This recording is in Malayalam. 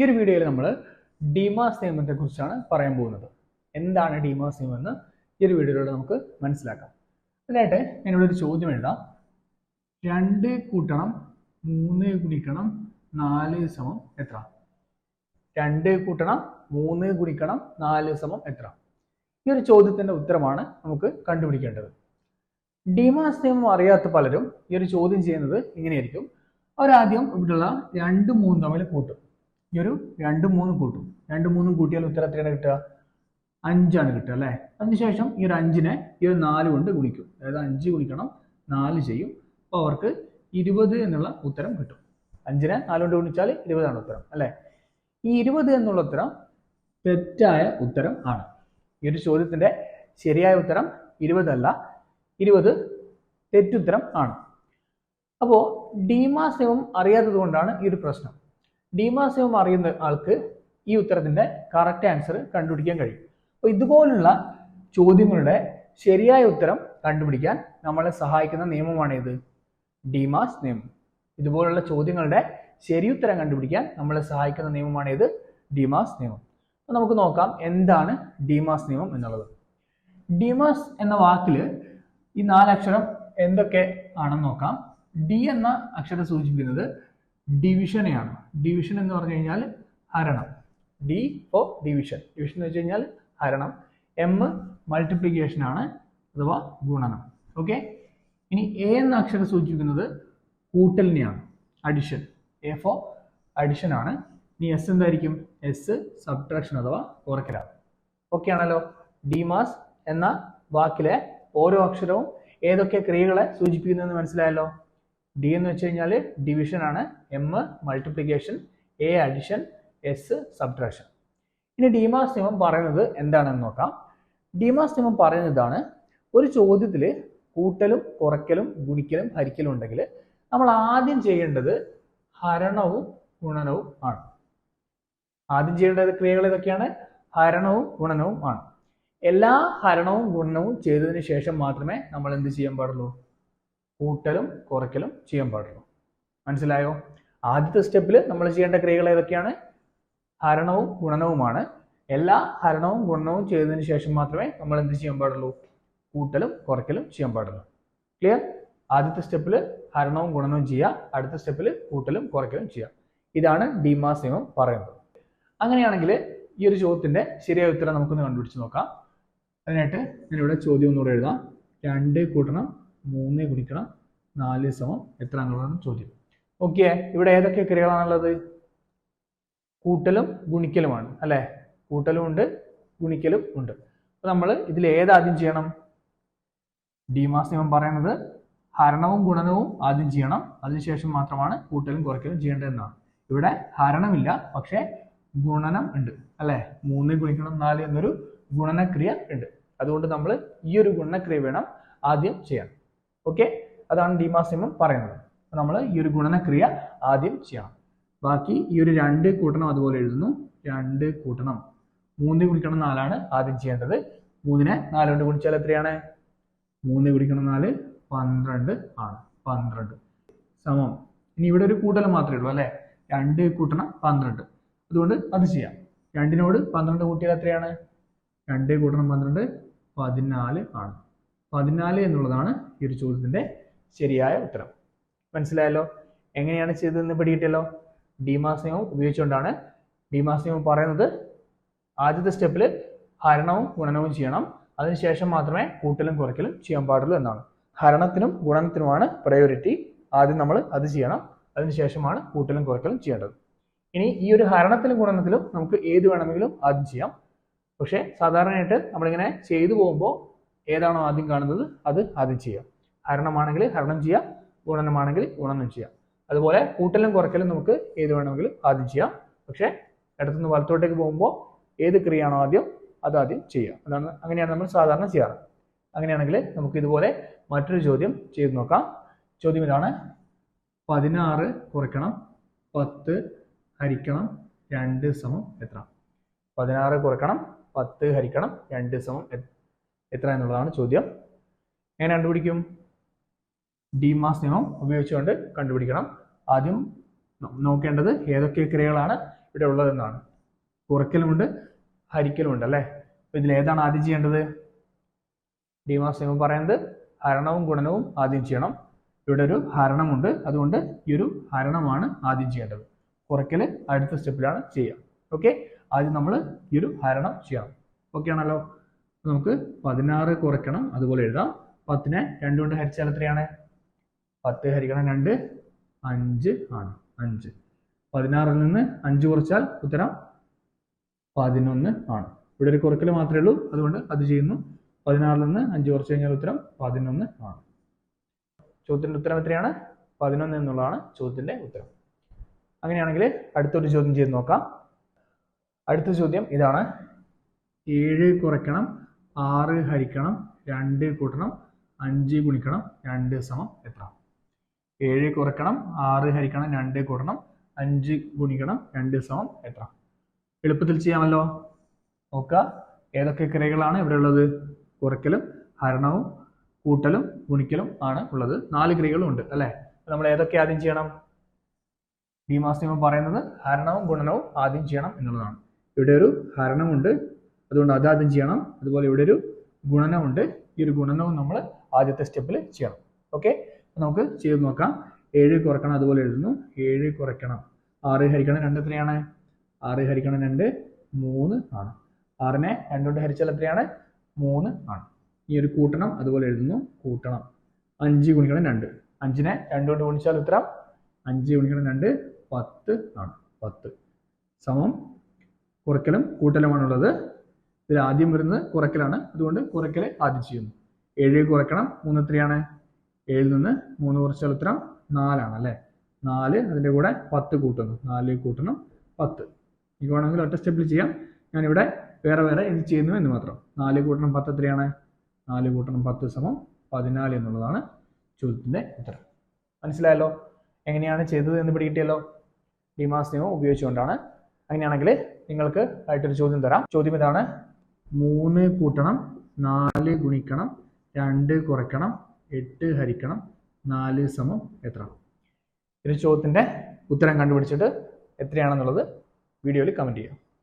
ഈ ഒരു വീഡിയോയിൽ നമ്മൾ ഡിമാസ് നിയമത്തെ കുറിച്ചാണ് പറയാൻ പോകുന്നത്. എന്താണ് ഡിമാസ് നിയമം എന്ന് ഈ ഒരു വീഡിയോയിലൂടെ നമുക്ക് മനസ്സിലാക്കാം. അതിനായിട്ട് ഞാനിവിടെ ഒരു ചോദ്യം എഴുതാം. രണ്ട് കൂട്ടണം മൂന്ന് ഗുണിക്കണം നാല് സമം എത്ര? രണ്ട് കൂട്ടണം മൂന്ന് ഗുണിക്കണം നാല് സമം എത്ര? ഈ ഒരു ചോദ്യത്തിന്റെ ഉത്തരമാണ് നമുക്ക് കണ്ടുപിടിക്കേണ്ടത്. ഡിമാസ് നിയമം അറിയാത്ത പലരും ഈ ഒരു ചോദ്യം ചെയ്യുന്നത് ഇങ്ങനെയായിരിക്കും. അവരാദ്യം ഇവിടെയുള്ള രണ്ട് മൂന്ന് തമ്മിൽ കൂട്ടും. ഈ ഒരു രണ്ട് മൂന്നും കൂട്ടും. രണ്ട് മൂന്നും കൂട്ടിയാൽ ഉത്തരം എത്രയാണ് കിട്ടുക? അഞ്ചാണ് കിട്ടുക അല്ലേ? അതിനുശേഷം ഈ ഒരു അഞ്ചിനെ ഈ ഒരു നാല് കൊണ്ട് ഗുണിക്കും. അതായത് അഞ്ച് ഗുണിക്കണം നാല് ചെയ്യും. അപ്പോൾ അവർക്ക് ഇരുപത് എന്നുള്ള ഉത്തരം കിട്ടും. അഞ്ചിനെ നാല് കൊണ്ട് ഗുണിച്ചാൽ ഇരുപതാണ് ഉത്തരം അല്ലേ? ഈ ഇരുപത് എന്നുള്ള ഉത്തരം തെറ്റായ ഉത്തരം ആണ്. ഈ ഒരു ചോദ്യത്തിന്റെ ശരിയായ ഉത്തരം ഇരുപതല്ല. ഇരുപത് തെറ്റുത്തരം ആണ്. അപ്പോൾ ഡിമാസ് നിയമം അറിയാത്തത് കൊണ്ടാണ് ഈ ഒരു പ്രശ്നം. ഡിമാസ് നിയമം അറിയുന്ന ആൾക്ക് ഈ ഉത്തരത്തിന്റെ കറക്റ്റ് ആൻസർ കണ്ടുപിടിക്കാൻ കഴിയും. അപ്പോൾ ഇതുപോലുള്ള ചോദ്യങ്ങളുടെ ശരിയായ ഉത്തരം കണ്ടുപിടിക്കാൻ നമ്മളെ സഹായിക്കുന്ന നിയമമാണ് ഇത് ഡിമാസ് നിയമം. ഇതുപോലുള്ള ചോദ്യങ്ങളുടെ ശരിയുത്തരം കണ്ടുപിടിക്കാൻ നമ്മളെ സഹായിക്കുന്ന നിയമമാണ് ഇത് ഡിമാസ് നിയമം. അപ്പോൾ നമുക്ക് നോക്കാം എന്താണ് ഡിമാസ് നിയമം എന്നുള്ളത്. ഡിമാസ് എന്ന വാക്കിൽ ഈ നാലക്ഷരം എന്തൊക്കെ ആണെന്ന് നോക്കാം. ഡി എന്ന അക്ഷരം സൂചിപ്പിക്കുന്നത് ഡിവിഷനെയാണ്. ഡിവിഷൻ എന്ന് പറഞ്ഞു കഴിഞ്ഞാൽ ഹരണം. ഡി ഫോർ ഡിവിഷൻ ഡിവിഷൻ എന്ന് വെച്ച് കഴിഞ്ഞാൽ ഹരണം. എം മൾട്ടിപ്ലിക്കേഷൻ ആണ് അഥവാ ഗുണനം. ഓക്കെ ഇനി എ എന്ന അക്ഷരം സൂചിപ്പിക്കുന്നത് കൂട്ടലിനെയാണ്. അഡിഷൻ എ ഫോർ അഡിഷൻ ആണ്. ഇനി എസ് എന്തായിരിക്കും? എസ് സബ്ട്രാക്ഷൻ അഥവാ കുറക്കലാണ് ഓക്കെ ആണല്ലോ? ഡിമാസ് എന്ന വാക്കിലെ ഓരോ അക്ഷരവും ഏതൊക്കെ ക്രിയകളെ സൂചിപ്പിക്കുന്നതെന്ന് മനസ്സിലായല്ലോ? ഡി എന്ന് വെച്ച് കഴിഞ്ഞാൽ ഡിവിഷൻ ആണ് M multiplication A addition S subtraction ഇനി ഡിമാസ് നിയമം പറയുന്നത് എന്താണെന്ന് നോക്കാം. ഡിമാസ് നിയമം പറയുന്നതാണ് ഒരു ചോദ്യത്തിൽ കൂട്ടലും കുറയ്ക്കലും ഗുണിക്കലും ഹരിക്കലും ഉണ്ടെങ്കിൽ നമ്മൾ ആദ്യം ചെയ്യേണ്ടത് ഹരണവും ഗുണനവും ആണ്. ആദ്യം ചെയ്യേണ്ടത് ക്രിയകൾ ഏതൊക്കെയാണ്? ഹരണവും ഗുണനവും ആണ്. എല്ലാ ഹരണവും ഗുണനവും ചെയ്തതിന് ശേഷം മാത്രമേ നമ്മൾ എന്ത് ചെയ്യാൻ പാടുള്ളൂ? കൂട്ടലും കുറയ്ക്കലും ചെയ്യാൻ പാടുള്ളൂ. മനസ്സിലായോ? ആദ്യത്തെ സ്റ്റെപ്പിൽ നമ്മൾ ചെയ്യേണ്ട ക്രിയകൾ ഏതൊക്കെയാണ്? ഹരണവും ഗുണനവുമാണ്. എല്ലാ ഹരണവും ഗുണനവും ചെയ്തതിന് ശേഷം മാത്രമേ നമ്മൾ എന്ത് ചെയ്യാൻ പാടുള്ളൂ? കൂട്ടലും കുറയ്ക്കലും ചെയ്യാൻ പാടുള്ളൂ. ക്ലിയർ ആദ്യത്തെ സ്റ്റെപ്പിൽ ഹരണവും ഗുണനവും ചെയ്യുക. അടുത്ത സ്റ്റെപ്പിൽ കൂട്ടലും കുറയ്ക്കലും ചെയ്യുക. ഇതാണ് ഡിമാസ് നിയമം പറയുന്നത്. അങ്ങനെയാണെങ്കിൽ ഈ ഒരു ചോദ്യത്തിന്റെ ശരിയായ ഉത്തരം നമുക്കൊന്ന് കണ്ടുപിടിച്ച് നോക്കാം. അതിനായിട്ട് ഞാനിവിടെ ചോദ്യം ഒന്നുകൂടെ എഴുതാം. രണ്ട് കൂട്ടണം മൂന്ന് ഗുണിക്കണം നാല് സമം. എത്ര എന്നുള്ളതാണ് ചോദ്യം. ഓക്കെ ഇവിടെ ഏതൊക്കെ ക്രിയകളാണുള്ളത്? കൂട്ടലും ഗുണിക്കലുമാണ് അല്ലേ? കൂട്ടലും ഉണ്ട് ഗുണിക്കലും ഉണ്ട്. അപ്പോൾ നമ്മൾ ഇതിൽ ഏതാദ്യം ചെയ്യണം? ഡിമാസ് നിയമം പറയുന്നത് ഹരണവും ഗുണനവും ആദ്യം ചെയ്യണം. അതിനുശേഷം മാത്രമാണ് കൂട്ടലും കുറയ്ക്കലും ചെയ്യേണ്ടതെന്നാണ് ഇവിടെ ഹരണമില്ല പക്ഷേ ഗുണനം ഉണ്ട് അല്ലേ? മൂന്ന് ഗുണിക്കണം നാല് എന്നൊരു ഗുണനക്രിയ ഉണ്ട്. അതുകൊണ്ട് നമ്മൾ ഈ ഒരു ഗുണനക്രിയ വേണം ആദ്യം ചെയ്യാൻ. ഓക്കെ അതാണ് ഡിമാസിമം പറയുന്നത്. നമ്മൾ ഈ ഒരു ഗുണനക്രിയ ആദ്യം ചെയ്യണം. ബാക്കി ഈ ഒരു രണ്ട് കൂട്ടണം അതുപോലെ എഴുതുന്നു. രണ്ട് കൂട്ടണം. മൂന്ന് ഗുണിക്കണം നാലാണ് ആദ്യം ചെയ്യേണ്ടത്. മൂന്നിനെ നാല് കൊണ്ട് ഗുണിച്ചാൽ എത്രയാണ്? മൂന്ന് ഗുണിക്കണം നാല് പന്ത്രണ്ട് ആണ്. പന്ത്രണ്ട്. സമം. ഇനി ഇവിടെ ഒരു കൂട്ടൽ മാത്രമേ ഉള്ളൂ അല്ലേ? രണ്ട് കൂട്ടണം പന്ത്രണ്ട്. അതുകൊണ്ട് അത് ചെയ്യാം. രണ്ടിനോട് പന്ത്രണ്ട് കൂട്ടിയാൽ എത്രയാണ്? രണ്ട് കൂട്ടണം പന്ത്രണ്ട് പതിനാല് ആണ്. പതിനാല് എന്നുള്ളതാണ് ഈ ഒരു ചോദ്യത്തിന്റെ ശരിയായ ഉത്തരം. മനസ്സിലായല്ലോ? എങ്ങനെയാണ് ചെയ്തതെന്ന് പിടികിട്ടിയല്ലോ? ഡിമാസ് നിയമം ഉപയോഗിച്ചുകൊണ്ടാണ് ഡിമാസ് നിയമം പറയുന്നത്. ആദ്യത്തെ സ്റ്റെപ്പിൽ ഹരണവും ഗുണനവും ചെയ്യണം. അതിനുശേഷം മാത്രമേ കൂട്ടലും കുറയ്ക്കലും ചെയ്യാൻ പാടുള്ളൂ എന്നാണ്. ഹരണത്തിനും ഗുണനത്തിനുമാണ് പ്രയോറിറ്റി ആദ്യം നമ്മൾ അത് ചെയ്യണം. അതിനുശേഷമാണ് കൂട്ടലും കുറയ്ക്കലും ചെയ്യേണ്ടത്. ഇനി ഈ ഒരു ഹരണത്തിലും ഗുണനത്തിലും നമുക്ക് ഏത് വേണമെങ്കിലും ആദ്യം ചെയ്യാം. പക്ഷേ സാധാരണയായിട്ട് നമ്മളിങ്ങനെ ചെയ്തു പോകുമ്പോൾ ഏതാണോ ആദ്യം കാണുന്നത് അത് ആദ്യം ചെയ്യാം ഹരണമാണെങ്കിൽ ഹരണം ചെയ്യാം ഗുണനമാണെങ്കിൽ ഗുണനം ചെയ്യാം അതുപോലെ കൂട്ടലും കുറയ്ക്കലും നമുക്ക് ഏത് വേണമെങ്കിലും ആദ്യം ചെയ്യാം. പക്ഷേ ഇടത്തുനിന്ന് വലത്തോട്ടേക്ക് പോകുമ്പോൾ ഏത് ക്രിയയാണോ ആദ്യം അത് ആദ്യം ചെയ്യാം അതാണ് അങ്ങനെയാണ് നമ്മൾ സാധാരണ ചെയ്യാറ്. അങ്ങനെയാണെങ്കിൽ നമുക്ക് ഇതുപോലെ മറ്റൊരു ചോദ്യം ചെയ്തു നോക്കാം. ചോദ്യം ഇതാണ്. പതിനാറ് കുറയ്ക്കണം പത്ത് ഹരിക്കണം രണ്ട് സമം എത്ര? പതിനാറ് കുറയ്ക്കണം പത്ത് ഹരിക്കണം രണ്ട് സമം എത്ര എന്നുള്ളതാണ് ചോദ്യം. എങ്ങനെ കണ്ടുപിടിക്കും? ഡി മാസ് നിയമം ഉപയോഗിച്ചുകൊണ്ട് കണ്ടുപിടിക്കണം. ആദ്യം നോക്കേണ്ടത് ഏതൊക്കെ ക്രിയകളാണ് ഇവിടെ ഉള്ളതെന്നാണ്. കുറയ്ക്കലുമുണ്ട് ഹരിക്കലുമുണ്ട് അല്ലേ? അപ്പോൾ ഇതിൽ ഏതാണ് ആദ്യം ചെയ്യേണ്ടത്? ഡി മാസ് നിയമം പറയുന്നത് ഹരണവും ഗുണനവും ആദ്യം ചെയ്യണം. ഇവിടെ ഒരു ഹരണമുണ്ട്. അതുകൊണ്ട് ഈ ഒരു ഹരണമാണ് ആദ്യം ചെയ്യേണ്ടത്. കുറയ്ക്കൽ അടുത്ത സ്റ്റെപ്പിലാണ് ചെയ്യുക. ഓക്കെ? ആദ്യം നമ്മൾ ഈ ഒരു ഹരണം ചെയ്യണം. ഓക്കെ ആണല്ലോ? നമുക്ക് പതിനാറ് കുറയ്ക്കണം അതുപോലെ എഴുതാം. പത്തിനെ രണ്ട് കൊണ്ട് ഹരിച്ചാൽ എത്രയാണ്? പത്ത് ഹരിക്കണം രണ്ട് അഞ്ച് ആണ്. അഞ്ച്. പതിനാറിൽ നിന്ന് അഞ്ച് കുറച്ചാൽ ഉത്തരം പതിനൊന്ന് ആണ്. ഇവിടെ ഒരു കുറയ്ക്കൽ മാത്രമേ ഉള്ളൂ അതുകൊണ്ട് അത് ചെയ്യുന്നു. പതിനാറിൽ നിന്ന് അഞ്ച് കുറച്ച് കഴിഞ്ഞാൽ ഉത്തരം പതിനൊന്ന് ആണ്. ചോദ്യത്തിന്റെ ഉത്തരം എത്രയാണ്? പതിനൊന്ന് എന്നുള്ളതാണ് ചോദ്യത്തിന്റെ ഉത്തരം. അങ്ങനെയാണെങ്കിൽ അടുത്തൊരു ചോദ്യം ചെയ്ത് നോക്കാം. അടുത്ത ചോദ്യം ഇതാണ്. ഏഴ് കുറയ്ക്കണം ആറ് ഹരിക്കണം രണ്ട് കൂട്ടണം അഞ്ച് ഗുണിക്കണം രണ്ട് സമം എത്ര? ഏഴ് കുറയ്ക്കണം ആറ് ഹരിക്കണം രണ്ട് കൂട്ടണം അഞ്ച് ഗുണിക്കണം രണ്ട് സമം എത്ര? എളുപ്പത്തിൽ ചെയ്യാമല്ലോ. നോക്കുക. ഏതൊക്കെ ക്രിയകളാണ് ഇവിടെ ഉള്ളത്? കുറയ്ക്കലും ഹരണവും കൂട്ടലും ഗുണിക്കലും ആണ് ഉള്ളത്. നാല് ക്രിയകളും ഉണ്ട് അല്ലേ? നമ്മൾ ഏതൊക്കെ ആദ്യം ചെയ്യണം? ഡിമാസ് നിയമം പറയുന്നത് ഹരണവും ഗുണനവും ആദ്യം ചെയ്യണം എന്നുള്ളതാണ്. ഇവിടെ ഒരു ഹരണമുണ്ട് അതുകൊണ്ട് അത് ആദ്യം ചെയ്യണം. അതുപോലെ ഇവിടെ ഒരു ഗുണനമുണ്ട്. ഈ ഒരു ഗുണനവും നമ്മൾ ആദ്യത്തെ സ്റ്റെപ്പിൽ ചെയ്യണം. ഓക്കെ നമുക്ക് ചെയ്ത് നോക്കാം. ഏഴ് കുറക്കണം അതുപോലെ എഴുതുന്നു. ഏഴ് കുറയ്ക്കണം. ആറ് ഹരിക്കണം രണ്ട് എത്രയാണ്? ആറ് ഹരിക്കണം രണ്ട് മൂന്ന് ആണ്. ആറിനെ രണ്ടുകൊണ്ട് ഹരിച്ചാൽ എത്രയാണ്? മൂന്ന് ആണ്. ഈ ഒരു കൂട്ടണം അതുപോലെ എഴുതുന്നു. കൂട്ടണം. അഞ്ച് ഗുണിക്കണം രണ്ട്. അഞ്ചിനെ രണ്ട് കൊണ്ട് ഗുണിച്ചാൽ ഉത്തരം അഞ്ച് ഗുണിക്കണം രണ്ട് പത്ത് ആണ്. പത്ത്. സമം കുറയ്ക്കലും കൂട്ടലുമാണുള്ളത്. ഇതിൽ ആദ്യം വരുന്നത് കുറയ്ക്കലാണ്. അതുകൊണ്ട് കുറയ്ക്കൽ ആദ്യം ചെയ്യുന്നു. ഏഴ് കുറയ്ക്കണം. മൂന്ന് എത്രയാണ്? ഏഴിൽ നിന്ന് മൂന്ന് കുറച്ചാൽ ഉത്തരം നാലാണ് അല്ലേ? നാല് അതിന്റെ കൂടെ പത്ത് കൂട്ടുന്നു. നാല് കൂട്ടണം പത്ത്. എനിക്ക് വേണമെങ്കിൽ ഒറ്റ സ്റ്റെപ്പിൽ ചെയ്യാം. ഞാനിവിടെ വേറെ വേറെ ഇത് ചെയ്യുന്നു എന്ന് മാത്രം. നാല് കൂട്ടണം പത്ത് എത്രയാണ്? നാല് കൂട്ടണം പത്ത് സമം പതിനാല് എന്നുള്ളതാണ് ചോദ്യത്തിന്റെ ഉത്തരം. മനസ്സിലായല്ലോ? എങ്ങനെയാണ് ചെയ്തത് എന്ന് പിടികിട്ടിയല്ലോ? ഡിമാസ് നിയമം ഉപയോഗിച്ചുകൊണ്ടാണ്. അങ്ങനെയാണെങ്കിൽ നിങ്ങൾക്ക് ആയിട്ടൊരു ചോദ്യം തരാം. ചോദ്യം ഇതാണ്. മൂന്ന് കൂട്ടണം നാല് ഗുണിക്കണം രണ്ട് കുറയ്ക്കണം എട്ട് ഹരിക്കണം നാല് സമം എത്ര? ഒരു ചോദ്യത്തിന്റെ ഉത്തരം കണ്ടുപിടിച്ചിട്ട് എത്രയാണെന്നുള്ളത് വീഡിയോയിൽ കമന്റ് ചെയ്യാം.